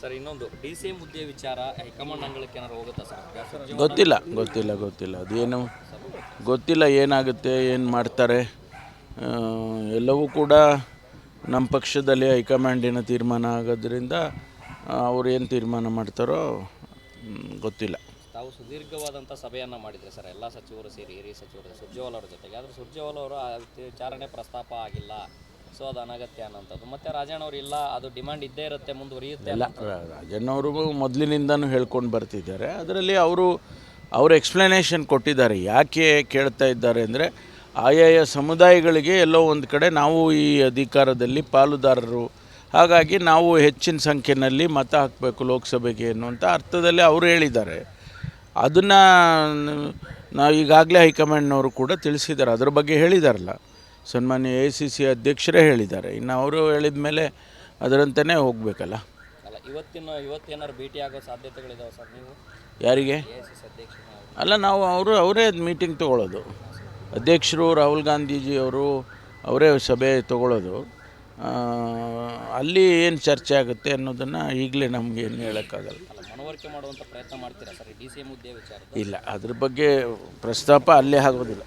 Sir ಇನ್ನೊಂದು D C ಮುದ್ದೆ ಹುದ್ದೆ ವಿಚಾರ ಹೈಕಮಾಂಡ್ ಅಂಗಳಕ್ಕೆ ಏನಾರು ಹೋಗುತ್ತಾ ಸರ್? ಗೊತ್ತಿಲ್ಲ ಗೊತ್ತಿಲ್ಲ ಗೊತ್ತಿಲ್ಲ. ಅದೇನು ಗೊತ್ತಿಲ್ಲ ಏನಾಗುತ್ತೆ ಏನು ಮಾಡ್ತಾರೆ ಎಲ್ಲವೂ ಕೂಡ ನಮ್ಮ ಪಕ್ಷದಲ್ಲಿ ಹೈಕಮಾಂಡಿನ ತೀರ್ಮಾನ ಆಗೋದ್ರಿಂದ ಅವ್ರು ಏನು ತೀರ್ಮಾನ ಮಾಡ್ತಾರೋ ಗೊತ್ತಿಲ್ಲ. ತಾವು ಸುದೀರ್ಘವಾದಂಥ ಸಭೆಯನ್ನು ಮಾಡಿದ್ರೆ ಸರ್ ಎಲ್ಲ ಸಚಿವರು ಸೇರಿ ಹಿರಿಯ ಸಚಿವರು ಸುರ್ಜೇವಾಲ ಅವರ ಜೊತೆಗೆ. ಆದರೆ ಸುರ್ಜೇವಾಲ ಅವರು ಆ ವಿಚಾರಣೆ ಪ್ರಸ್ತಾಪ ಆಗಿಲ್ಲ. ಸೊ ಅದು ಅನಗತ್ಯ ಅನ್ನೋಂಥದ್ದು ಮತ್ತೆ ರಾಜಣ್ಣ ಅವರು ಇಲ್ಲ ಅದು ಡಿಮಾಂಡ್ ಇದ್ದೇ ಇರುತ್ತೆ ಮುಂದುವರಿಯುತ್ತೆ ಇಲ್ಲ ರಾಜಣ್ಣವರು ಮೊದಲಿನಿಂದನೂ ಹೇಳ್ಕೊಂಡು ಬರ್ತಿದ್ದಾರೆ. ಅದರಲ್ಲಿ ಅವರು ಅವರು ಎಕ್ಸ್ಪ್ಲನೇಷನ್ ಕೊಟ್ಟಿದ್ದಾರೆ. ಯಾಕೆ ಕೇಳ್ತಾ ಇದ್ದಾರೆ ಅಂದರೆ ಆಯಾಯ ಸಮುದಾಯಗಳಿಗೆ ಎಲ್ಲೋ ಒಂದು ಕಡೆ ನಾವು ಈ ಅಧಿಕಾರದಲ್ಲಿ ಪಾಲುದಾರರು. ಹಾಗಾಗಿ ನಾವು ಹೆಚ್ಚಿನ ಸಂಖ್ಯೆಯಲ್ಲಿ ಮತ ಹಾಕಬೇಕು ಲೋಕಸಭೆಗೆ ಅನ್ನುವಂಥ ಅರ್ಥದಲ್ಲಿ ಅವರು ಹೇಳಿದ್ದಾರೆ. ಅದನ್ನು ನಾವು ಈಗಾಗಲೇ ಹೈಕಮಾಂಡ್ನವರು ಕೂಡ ತಿಳಿಸಿದ್ದಾರೆ. ಅದ್ರ ಬಗ್ಗೆ ಹೇಳಿದಾರಲ್ಲ. ಸನ್ಮಾನ್ಯ ಎ ಸಿ ಸಿ ಅಧ್ಯಕ್ಷರೇ ಹೇಳಿದ್ದಾರೆ. ಇನ್ನು ಅವರು ಹೇಳಿದ ಮೇಲೆ ಅದರಂತೆಯೇ ಹೋಗಬೇಕಲ್ಲ? ಅಲ್ಲ ಇವತ್ತಿನ ಇವತ್ತೇನಾದ್ರು ಭೇಟಿ ಆಗೋ ಸಾಧ್ಯತೆಗಳಿದಾವೆ ಸರ್ ನೀವು? ಯಾರಿಗೆ? ಅಧ್ಯಕ್ಷರು ಅಲ್ಲ ನಾವು ಅವರು ಅವರೇ ಮೀಟಿಂಗ್ ತಗೊಳ್ಳೋದು ಅಧ್ಯಕ್ಷರು ರಾಹುಲ್ ಗಾಂಧೀಜಿ ಅವರು ಅವರೇ ಸಭೆ ತಗೊಳ್ಳೋದು ಆ, ಅಲ್ಲಿ ಏನು ಚರ್ಚೆ ಆಗುತ್ತೆ ಅನ್ನೋದನ್ನು ಈಗಲೇ ನಮಗೆ ಏನು ಹೇಳೋಕ್ಕಾಗಲ್ಲ. ಅಲ್ಲ ಮನವರಿಕೆ ಮಾಡುವಂಥ ಪ್ರಯತ್ನ ಮಾಡ್ತೀರಾ ಸರ್ ಡಿ ಸಿ ಎಂ ಹುದ್ದೆ ವಿಚಾರ ಇಲ್ಲ ಅದ್ರ ಬಗ್ಗೆ ಪ್ರಸ್ತಾಪ ಅಲ್ಲೇ ಆಗೋದಿಲ್ಲ.